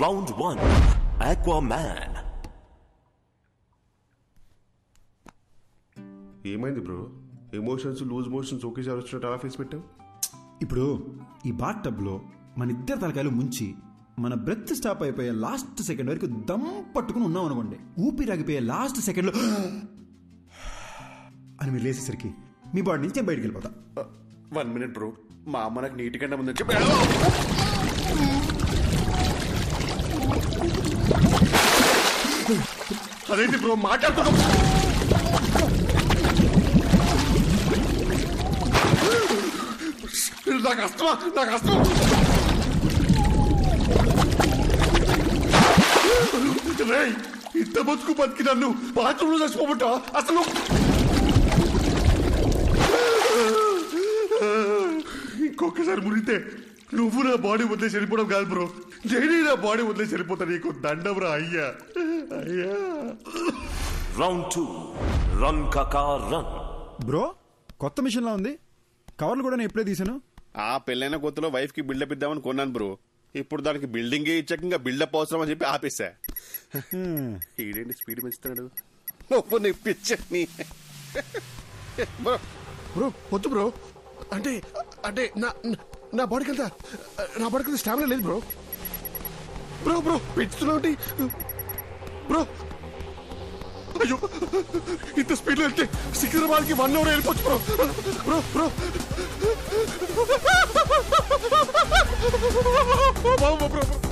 Round one. Aquaman. ఏమైంది bro emotions loose motions ఒకేసారి వచ్చినట్టు అలా ఫేస్ పెట్టావు ఇప్పుడు ఈ బాత్ టబ్లో మన ఇద్దరు తలకాయలు ముంచి మన బ్రెత్ స్టాప్ అయిపోయే లాస్ట్ సెకండ్ వరకు దమ్ పట్టుకుని ఉన్నాం అనుకోండి ఊపిరాగిపోయే లాస్ట్ సెకండ్లో అని మీరు లేసేసరికి మీ బాడీ నుంచి బయటికి వెళ్ళిపోతా వన్ మినిట్ బ్రో మా అమ్మ నాకు నీటి కంటే ముందు చెప్పి అదేంటి బ్రో మాట్లాడుతున్నా నాకు అస్తమా నాకు అస్తమా. ఇంత బతుకు బతికి నన్ను బాత్రూంలో చచ్చిపోబట్ట? అసలు ఇంకొకసారి మురిగితే నువ్వు నా బాడీ వదిలేసి వెళ్ళిపోవడం కాదు బ్రో. నేనే నా బాడీ వదిలేసి వెళ్ళిపోతా నీకు దండం రా అయ్యా. అయ్యా Round two. Run, Kaka, run. Bro కొత్త మిషన్లా ఉంది? కవర్లు కూడా నేను ఎప్పుడే తీసాను ఆ పెళ్ళైన కొత్తలో వైఫ్కి బిల్డప్ ఇద్దామని కొన్నాను బ్రో. ఇప్పుడు దానికి బిల్డింగ్ ఇచ్చాక ఇంకా బిల్డప్ అవసరం అని చెప్పి ఆపేసా ఈడేంటి స్పీడ్ పెంచుతాడు నొప్పు నిప్పించని బ్రో. బ్రో వద్దు బ్రో. అంటే అంటే నా నా బాడీకి అంతా నా బాడీకి అంతా స్టామినా లేదు బ్రో. బ్రో బ్రో పెంచుతున్నావు బ్రో. అయ్యో ఇంత స్పీడ్లో వెళ్తే సికింద్రాబాద్కి వన్ అవర్ వెళ్ళిపోవచ్చు bro. Bro bro. Bro bro.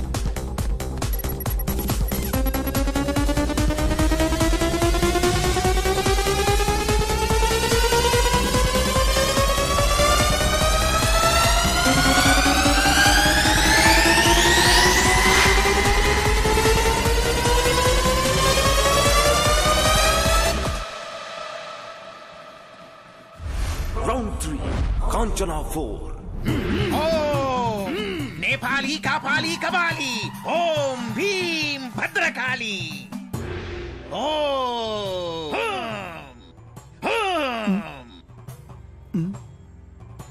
Nepali కాపాలి కబాలి ఓం భీం భద్రకాళి.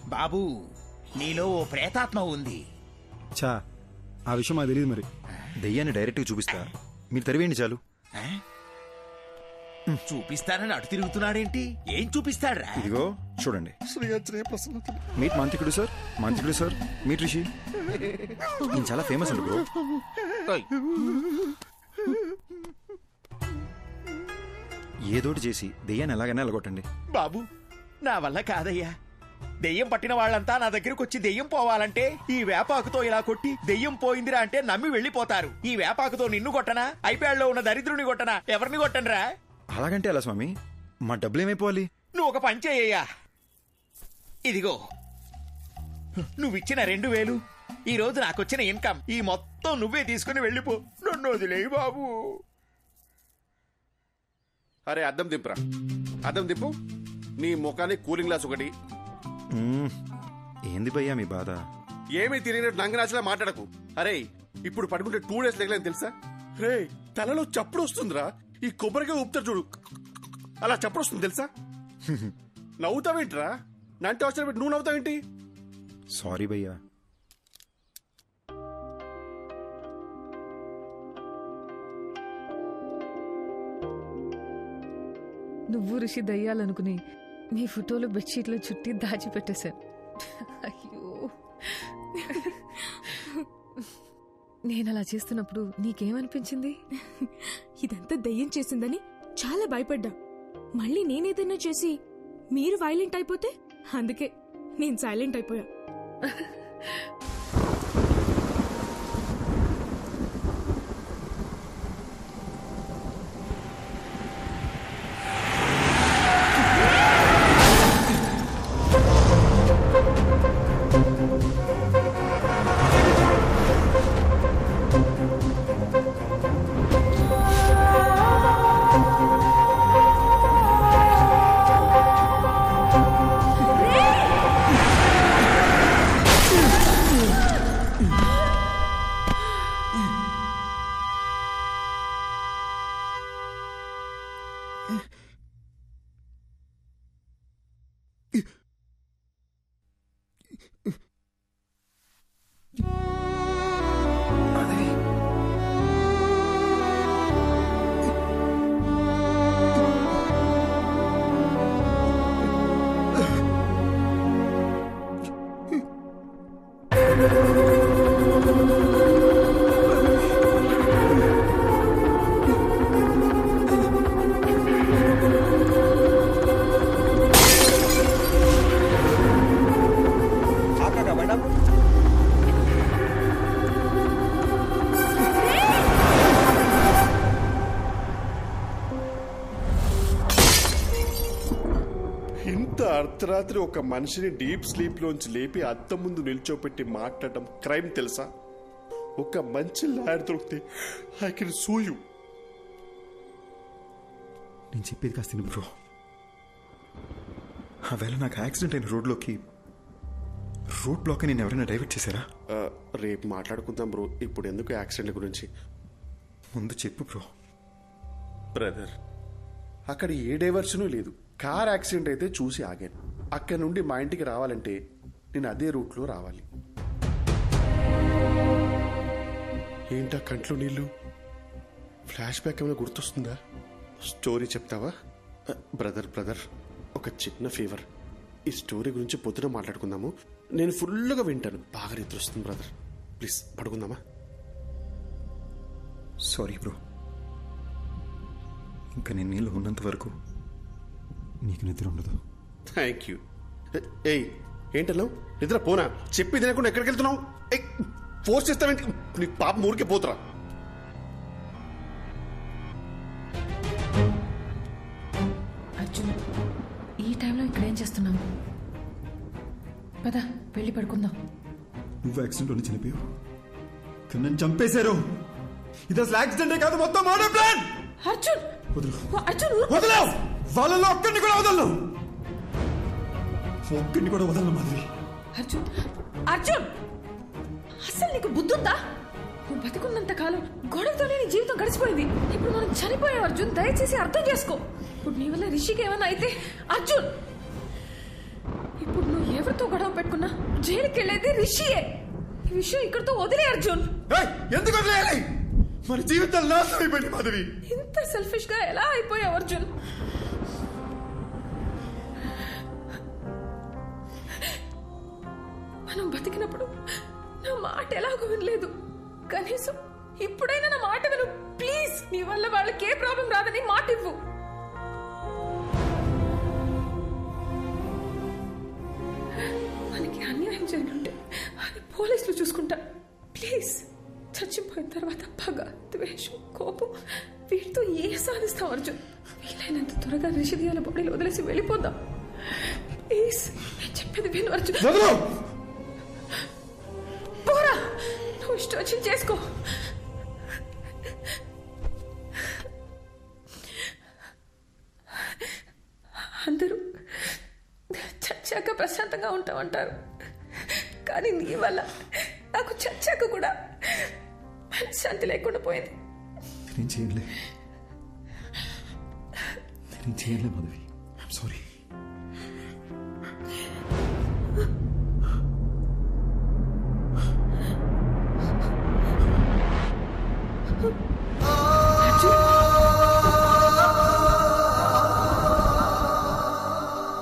బాబు నీలో ఓ ప్రేతాత్మ ఉంది. చా ఆ విషయం మాకు తెలియదు మరి. దెయ్యాన్ని డైరెక్ట్గా చూపిస్తా. మీరు తరివేయండి చాలు. చూపిస్తానని అటు తిరుగుతున్నాడేంటి? ఏం చూపిస్తాడు ఇదిగో చూడండి. మీట్ మాంత్రికుడు సార్ మాంత్రికుడు సార్ మీట్ రిషి నేను చాలా ఫేమస్ అండి బ్రో ఏదోటి చేసి దెయ్యాన్ని ఎలాగైనా ఎలగొట్టండి. బాబు నా వల్ల కాదయ్యా. దెయ్యం పట్టిన వాళ్ళంతా నా దగ్గరకు వచ్చి దెయ్యం పోవాలంటే ఈ వేపాకుతో ఇలా కొట్టి దెయ్యం పోయిందిరా అంటే నమ్మి వెళ్ళిపోతారు. ఈ వేపాకుతో నిన్ను కొట్టనా? ఐప్యాడ్లో ఉన్న దరిద్రుని కొట్టనా? ఎవరిని కొట్టనరా? అలాగంటే ఎలా స్వామి? మా డబ్బులు ఏమైపోవాలి? నువ్వు ఒక పని చేయ్యా ఇదిగో. నువ్విచ్చిన రెండు వేలు ఈ రోజు నాకొచ్చిన ఇన్కమ్ ఈ మొత్తం నువ్వే తీసుకుని వెళ్ళిపో. నన్ను వదిలేయి బాబు. అరే అద్దం దింపురా అద్దం దింపు నీ ముఖానికి కూలింగ్ గ్లాస్ ఒకటి. ఏంది భయ్యా మీ బాధ? ఏమీ తిరిగినట్టు నంగనాచలా మాట్లాడకు. అరే ఇప్పుడు పడుకుంటే టూ డేస్ లేకలేని తెలుసా? రే తలలో చప్పుడు వస్తుందిరా. ఈ కొబ్బరిగా ఊపుతారు చూడు. అలా చప్పుడు వస్తుంది తెలుసా? నవ్వుతావేంట్రా? నంటే వచ్చిన పెట్టి నువ్వు నవ్వుతావేంటి సారీ భయ్యా. నువ్వు ఋషి దయ్యాలనుకుని మీ ఫోటోలు బెడ్షీట్లో చుట్టి దాచిపెట్టేశాను అయ్యో. నేను అలా చేస్తున్నప్పుడు నీకేమనిపించింది? ఇదంతా దయ్యం చేసిందని చాలా భయపడ్డా. మళ్ళీ నేనేదైనా చేసి మీరు వైలెంట్ అయిపోతే అందుకే నేను సైలెంట్ అయిపోయా sorry. అర్ధరాత్రి ఒక మనిషిని డీప్ స్లీప్ లోంచి లేపి అద్దం ముందు నిల్చోపెట్టి మాట్లాడటం క్రైమ్ తెలుసా? ఒక మంచి లాయర్ దొరికితే ఐ కెన్ సూ యూ. నేను చెప్పేది కాస్త బ్రో. ఆ వేళ నాకు యాక్సిడెంట్ అయిన రోడ్లోకి రోడ్ బ్లాక్ నేను ఎవరైనా డైవర్ట్ చేశారా? రేపు మాట్లాడుకుందాం బ్రో. ఇప్పుడు ఎందుకు యాక్సిడెంట్ గురించి? ముందు చెప్పు బ్రో. బ్రదర్. అక్కడ ఏ డైవర్షను లేదు. కార్ యాక్సిడెంట్ అయితే చూసి ఆగాను. అక్కడ నుండి మా ఇంటికి రావాలంటే నేను అదే రూట్లో రావాలి. ఏంటా కంట్లో నీళ్ళు? ఫ్లాష్ బ్యాక్ ఏమైనా గుర్తొస్తుందా? స్టోరీ చెప్తావా? బ్రదర్ బ్రదర్ ఒక చిన్న ఫీవర్. ఈ స్టోరీ గురించి పొద్దున మాట్లాడుకుందాము. నేను ఫుల్గా వింటాను. బాగా నిద్ర వస్తుంది బ్రదర్. ప్లీజ్ పడుకుందామా? Sorry bro. ఇంకా నేను నీళ్ళు ఉన్నంత వరకు నీకు నిద్ర ఉండదు. థ్యాంక్ యూ ఏయ్ ఏంటన్నావు నిద్ర పోనా? చెప్పి తినకుండా ఎక్కడికి వెళ్తున్నావు? ఫోర్స్ చేస్తావేంటి? నీ పాప ఊరికే పోతురా? అర్జున్ ఈ టైంలో ఇక్కడ ఏం చేస్తున్నావు? పద వెళ్ళి పడుకుందాం. నువ్వు యాక్సిడెంట్లోనే చనిపోయావు. కానీ నన్ను చంపేశారు. ఇది అసలు యాక్సిడెంటే కాదు మొత్తం మర్డర్ ప్లాన్ అర్జున్! వదులు. అర్జున్. వదలవు వాళ్ళలో ఒక్కడిని కూడా వదలను. ఒక్కడిని కూడా వదలను మాధవి. అర్జున్ అర్జున్! అసలు నీకు బుద్ధుందా? నువ్వు బతుకున్నంత కాలం గొడవతోనే నీ జీవితం గడిచిపోయింది. ఇప్పుడు మనం చనిపోయాం అర్జున్. దయచేసి అర్థం చేసుకో. ఇప్పుడు నీ వల్ల రిషికి ఏమైనా అయితే అర్జున్! ఇప్పుడు నువ్వు ఎవరితో గొడవ పెట్టుకున్నా జైలుకి వెళ్ళేది రిషియే. ఈ విషయం ఇక్కడితో వదిలే అర్జున్. ఎందుకు వదిలేయాలి? మన జీవితాలు నాశనం అయిపోయింది మాధవి. ఇంత సెల్ఫిష్గా ఎలా అయిపోయావు అర్జున్? మనం బతికినప్పుడు నా మాట ఎలాగో వినలేదు. కనీసం ఇప్పుడైనా నా మాట విను. ప్లీజ్ నీ వల్ల వాళ్ళకి ఏ ప్రాబ్లం రాదని మాట ఇవ్వు. మనకి అన్యాయం జరిగింటే అది పోలీసులు చూసుకుంటా. ప్లీజ్ చచ్చిపోయిన తర్వాత పగ ద్వేషం కోపం వీటితో ఏ సాధిస్తాం అర్జున్? వీలైనంత త్వరగా రిషిదియాల బాడీలు వదిలేసి వెళ్ళిపోదాం. ప్లీజ్ నేను చెప్పేది విను అర్జున్. ఇష్టం వచ్చింది చేసుకో అందరూ చచ్చాక ప్రశాంతంగా ఉంటామంటారు కానీ నీ వల్ల నాకు చచ్చాక కూడా మనశ్శాంతి లేకుండా పోయింది నేను చేయలే నేను చేయలే మాధవి ఐఎమ్ సారీ